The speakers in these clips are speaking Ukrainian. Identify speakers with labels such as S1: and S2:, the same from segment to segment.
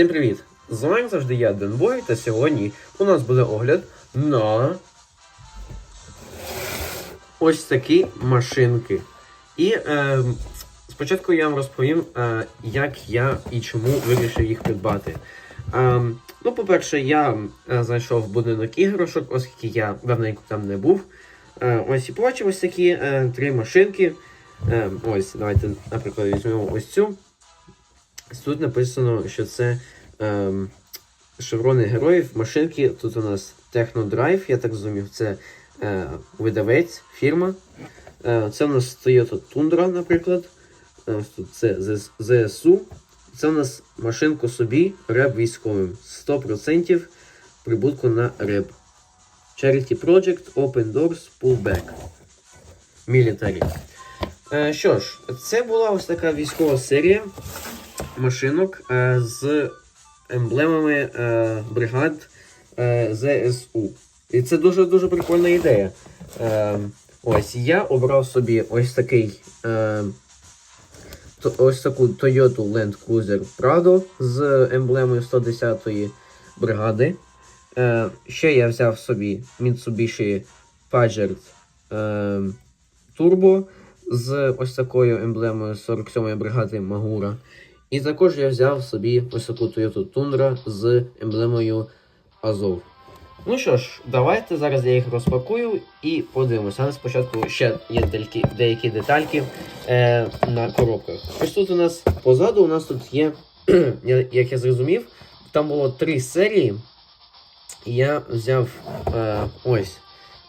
S1: Всім привіт! З вами завжди я Денбой, та сьогодні у нас буде огляд на ось такі машинки. І е, спочатку я вам розповім, е, як я і чому вирішив їх придбати. Е, ну, по-перше, я е, знайшов будинок іграшок, оскільки я давненько там не був. Е, ось і побачив ось такі е, три машинки. Е, ось, давайте, наприклад, візьмемо ось цю. Тут написано, що це ем, шеврони героїв, машинки. Тут у нас Technoдрайв, я так зрозумів, це е, видавець, фірма. Е, це у нас Toyota Tundra, наприклад. Е, ось тут це ЗСУ. Це у нас машинку собі, реп військовим. 100% прибутку на реп. Charity Project, Open Doors, Pullback. Military. Е, що ж, це була ось така військова серія машинок е, з емблемами е, бригад е, ЗСУ. І це дуже-дуже прикольна ідея. Е, ось я обрав собі ось такий. Е, то- ось таку Toyota Land Cruiser Prado з емблемою 110-ї бригади. Е, ще я взяв собі Mitsubishi Pajero е, Turbo з ось такою емблемою 47-ї бригади Магура. І також я взяв собі ось таку Toyota Tundra з емблемою Азов. Ну що ж, давайте зараз я їх розпакую і подивимося. Але спочатку ще є деякі, деякі детальки е, на коробках. Ось тут у нас позаду у нас тут є, як я зрозумів, там було три серії. Я взяв е, ось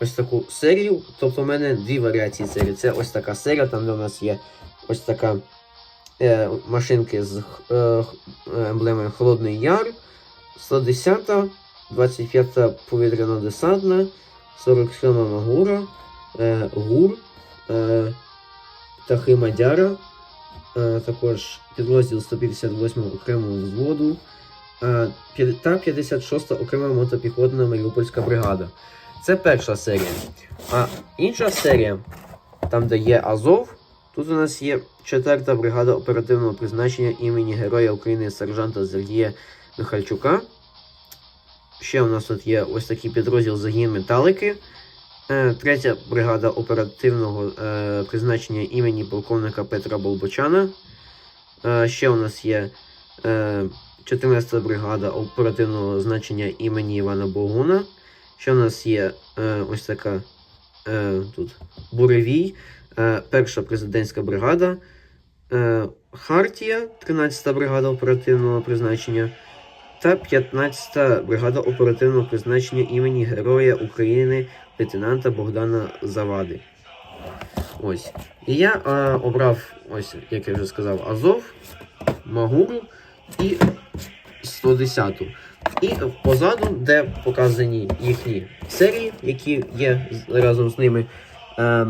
S1: ось таку серію. Тобто в мене дві варіації серії. Це ось така серія, там де у нас є ось така е, машинки з е, е, емблемою Холодний Яр, 110, 25-та повітряно-десантна, 47 Магура, е, ГУР, е, Птахи Мадяра, е, також підрозділ 158 окремого взводу е, та 56 окрема мотопіхотна Маріупольська бригада. Це перша серія. А інша серія, там, де є Азов, тут у нас є 4 бригада оперативного призначення імені Героя України сержанта Сергія Михальчука. Ще у нас тут є ось такий підрозділ загін металики. Е, Третя бригада оперативного е, призначення імені полковника Петра Болбочана. Е, ще у нас є е, 14 бригада оперативного значення імені Івана Богуна. Ще у нас є е, ось така е, тут буревій, е, перша президентська бригада, е, Хартія, 13-та бригада оперативного призначення та 15-та бригада оперативного призначення імені Героя України лейтенанта Богдана Завади. Ось. І я е, обрав, ось, як я вже сказав, Азов, Магуру і 110-ту. І позаду, де показані їхні серії, які є разом з ними, е,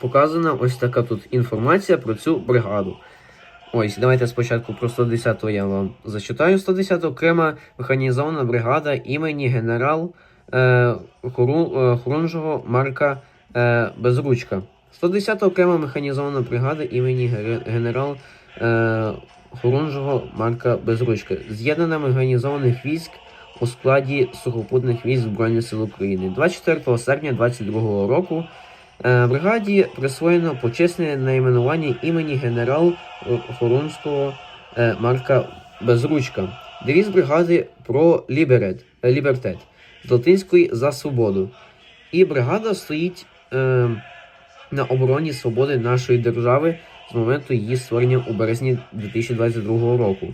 S1: показана ось така тут інформація про цю бригаду. Ось, давайте спочатку про 110-го я вам зачитаю. 110 окрема механізована бригада імені генерал е, е, Хорунжого Марка е, Безручка. 110 окрема механізована бригада імені генерал е, Хорунжого Марка Безручка. З'єднана механізованих військ у складі сухопутних військ Збройних сил України. 24 серпня 2022 року бригаді присвоєно почесне найменування імені генерал Хорунського е, Марка Безручка. Девіз бригади про ліберет, е, лібертет з латинської за свободу. І бригада стоїть е, на обороні свободи нашої держави з моменту її створення у березні 2022 року.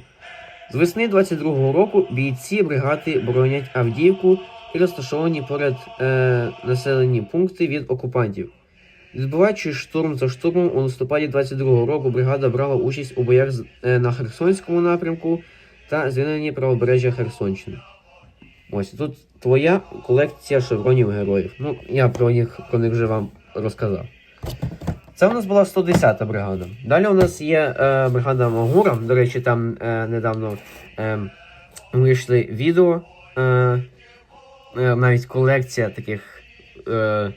S1: З весни 2022 року бійці бригади боронять Авдіївку і розташовані поряд е, населені пункти від окупантів. Відбиваючи штурм за штурмом, у листопаді 22 року бригада брала участь у боях е, на Херсонському напрямку та звільненні правобережжя Херсонщини. Ось тут твоя колекція шевронів героїв. Ну, я про них, про них вже вам розказав. Це у нас була 110-та бригада. Далі у нас є е, бригада Магура. До речі, там е, недавно е, вийшли відео, е, навіть колекція таких е,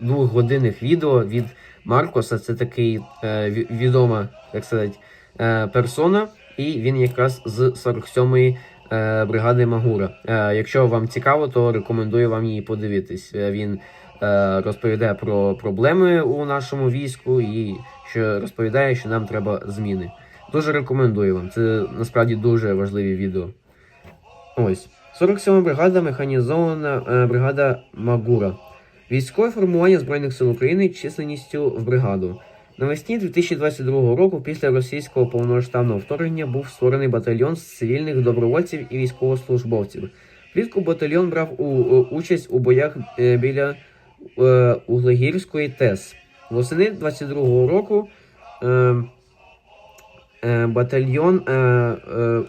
S1: двохгодинних відео від Маркоса. Це такий е, відома, як сказати, е, персона і він якраз з 47-ї е, бригади Магура. Е, якщо вам цікаво, то рекомендую вам її подивитись. Е, він е, розповідає про проблеми у нашому війську і що розповідає, що нам треба зміни. Дуже рекомендую вам. Це насправді дуже важливі відео. Ось. 47 бригада механізована е, бригада Магура. Військове формування Збройних сил України численністю в бригаду. Навесні 2022 року, після російського повномасштабного вторгнення, був створений батальйон з цивільних добровольців і військовослужбовців. Влітку батальйон брав у, у- участь у боях е, біля е, Углегірської ТЕС. Восени 22-го року е, е, батальйон, е, е,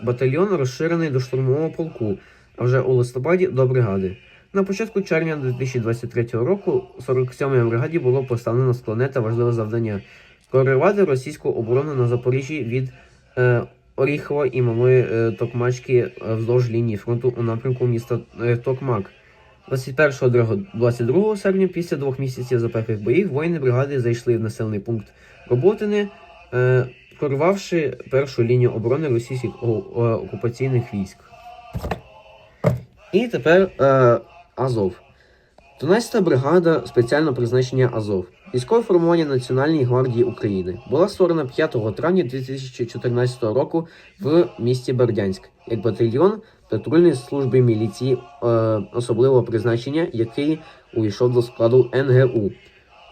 S1: батальйон розширений до штурмового полку, а вже у листопаді до бригади. На початку червня 2023 року 47-й бригаді було поставлено складне та важливе завдання скоригувати російську оборону на Запоріжжі від е, Оріхова і Малої е, Токмачки е, вздовж лінії фронту у напрямку міста е, Токмак. 21-22 серпня, після двох місяців запеклих боїв, воїни бригади зайшли в населений пункт Роботине, е, прорвавши першу лінію оборони російських о- окупаційних військ. І тепер е, Азов. 12-та бригада спеціального призначення Азов. Військове формування Національної гвардії України була створена 5 травня 2014 року в місті Бердянськ як батальйон патрульної служби міліції е, особливого призначення, який увійшов до складу НГУ.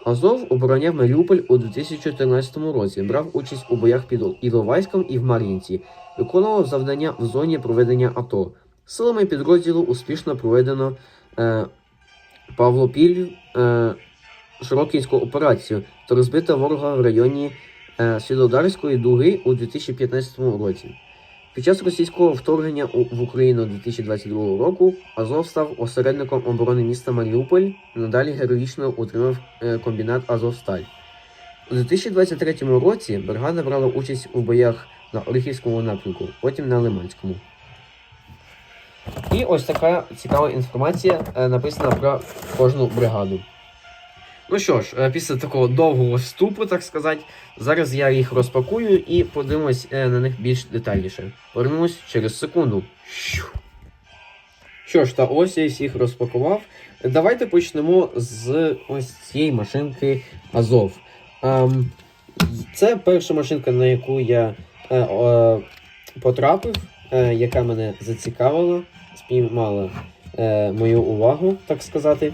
S1: Азов обороняв Маріуполь у 2014 році, брав участь у боях під Іловайськом і в Мар'їнці, виконував завдання в зоні проведення АТО. Силами підрозділу успішно проведено е, Павлопіль е, Широкінську операцію та розбито ворога в районі е, Світлодарської дуги у 2015 році. Під час російського вторгнення у, в Україну 2022 року Азов став осередником оборони міста Маріуполь, надалі героїчно утримав е, комбінат Азовсталь. У 2023 році бригада брала участь у боях на Оріхівському напрямку, потім на Лиманському. І ось така цікава інформація е, написана про кожну бригаду. Ну що ж, е, після такого довгого вступу, так сказати, зараз я їх розпакую і подивимось е, на них більш детальніше. Повернемось через секунду. Що ж, та ось я всіх розпакував. Давайте почнемо з ось цієї машинки Азов. Ем, це перша машинка, на яку я потрапив, яка мене зацікавила, спіймала е, мою увагу, так сказати.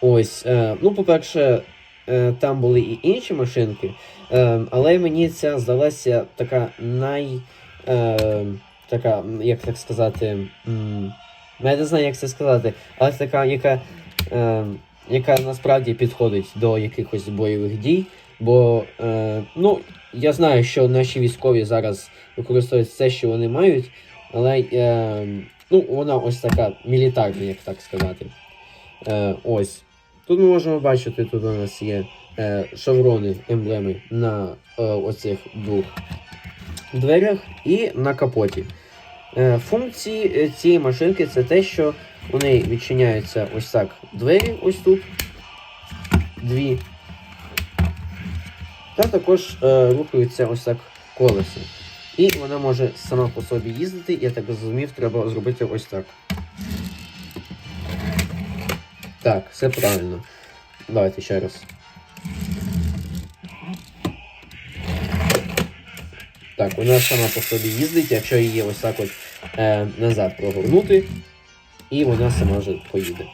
S1: Ось, е, ну, по-перше, е, там були і інші машинки, е, але мені ця здалася така най. Е, така, як так сказати. м, ну, Я не знаю, як це сказати, але така, яка, е, яка насправді підходить до якихось бойових дій. Бо, е, ну, я знаю, що наші військові зараз використовують все, що вони мають, але е, ну, вона ось така мілітарна, як так сказати. Е, ось. Тут ми можемо бачити, тут у нас є е, шеврони, емблеми на е, оцих двох дверях і на капоті. Е, функції е, цієї машинки це те, що у неї відчиняються ось так двері, ось тут. Дві. Та також е, рухаються ось так колеса. І вона може сама по собі їздити, я так зрозумів, треба зробити ось так. Так, все правильно. Давайте ще раз. Так, вона сама по собі їздить, якщо її ось так от е, назад прогорнути, і вона сама вже поїде.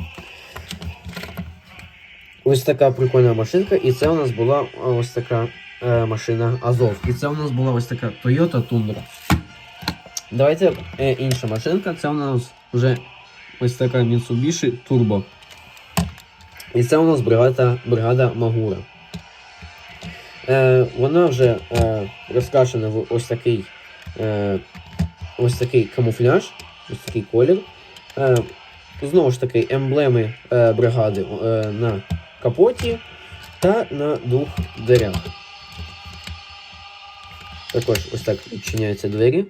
S1: Ось така прикольна машинка, і це у нас була ось така е, машина Азов. І це у нас була ось така Toyota Tundra. Давайте е, інша машинка, це у нас вже ось така Mitsubishi Turbo. І це у нас бригада, бригада Магура. Е, вона вже е, розкрашена в ось такий, е, ось такий камуфляж, ось такий колір. Е, знову ж таки, емблеми е, бригади е, на капоті та на двох дверях. Також ось так відчиняються двері.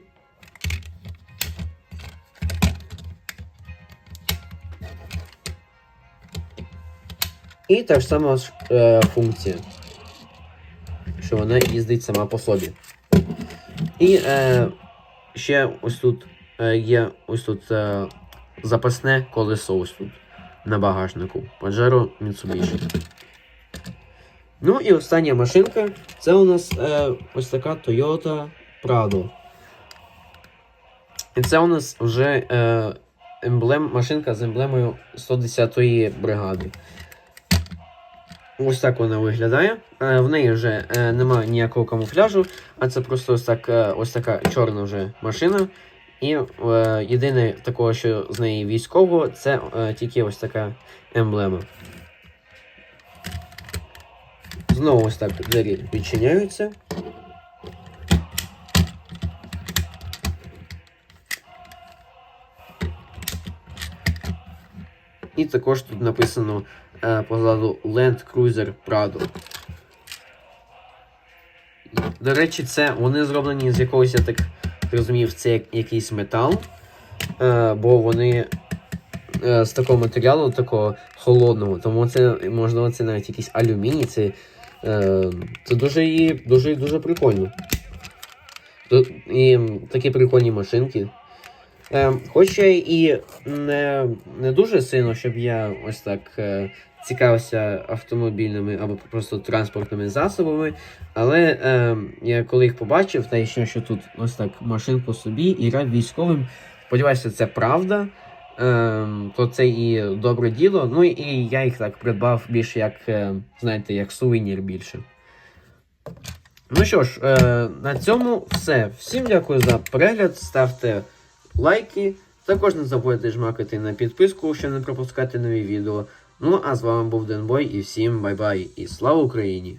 S1: І та ж сама е, функція, що вона їздить сама по собі. І е, ще ось тут е, є ось тут е, запасне колесо ось тут на багажнику. Pajero Mitsubishi. Ну і остання машинка це у нас е, ось така Toyota Prado. І це у нас вже е, емблем, машинка з емблемою 110-ї бригади. Ось так вона виглядає. Е, в неї вже е, немає ніякого камуфляжу, а це просто ось, так, е, ось така чорна вже машина. І е, єдине такого, що з неї військового, це е, тільки ось така емблема. Знову ось так двері відчиняються. І також тут написано е, позаду Land Cruiser Prado. До речі, це вони зроблені з якогось, я так розумів, це як- якийсь метал. Е, бо вони е, з такого матеріалу, такого холодного. Тому це, можливо, це навіть якийсь алюміній. Це, це дуже і дуже, дуже прикольно. І такі прикольні машинки. Е, хоч я і не, не дуже сильно, щоб я ось так е, цікавився автомобільними або просто транспортними засобами. Але е, я коли їх побачив, та ще що тут ось так машинку собі і грав військовим. Сподіваюся, це правда. Е, то це і добре діло. Ну і я їх так придбав більше як, е, знаєте, як сувенір більше. Ну що ж, е, на цьому все. Всім дякую за перегляд. Ставте лайки. Також не забудьте жмакати на підписку, щоб не пропускати нові відео. Ну а з вами був Денбой і всім бай-бай і слава Україні!